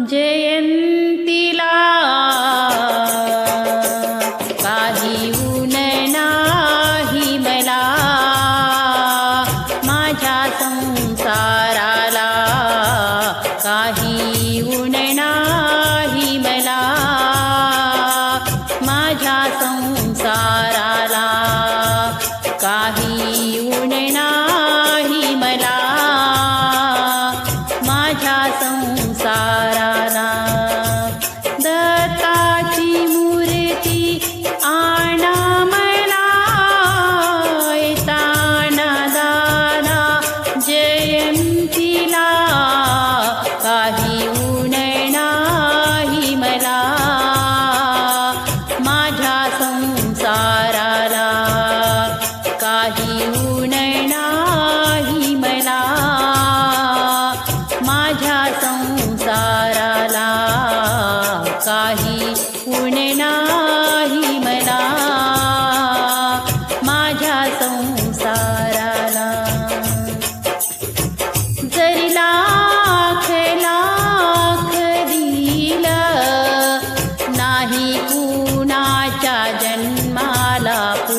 ಜಯನ್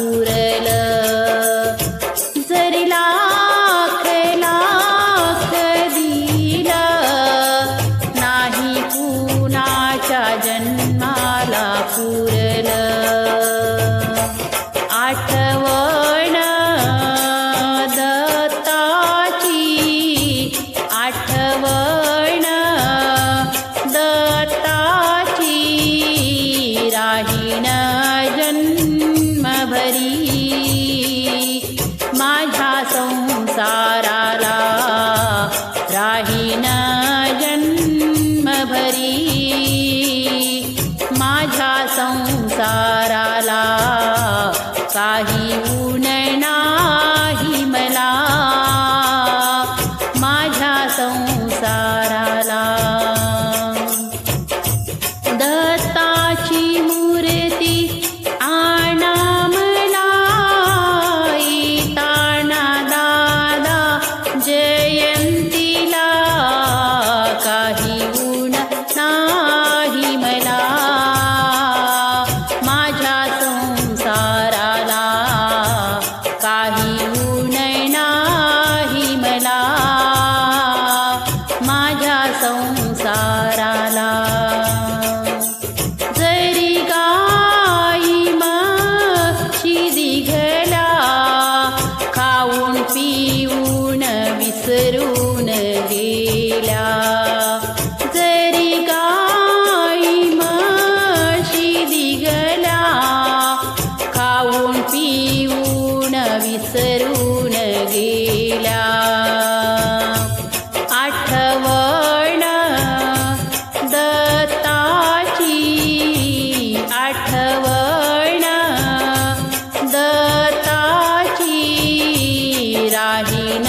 दूर संसाराला काही माझ्या संसारा नाही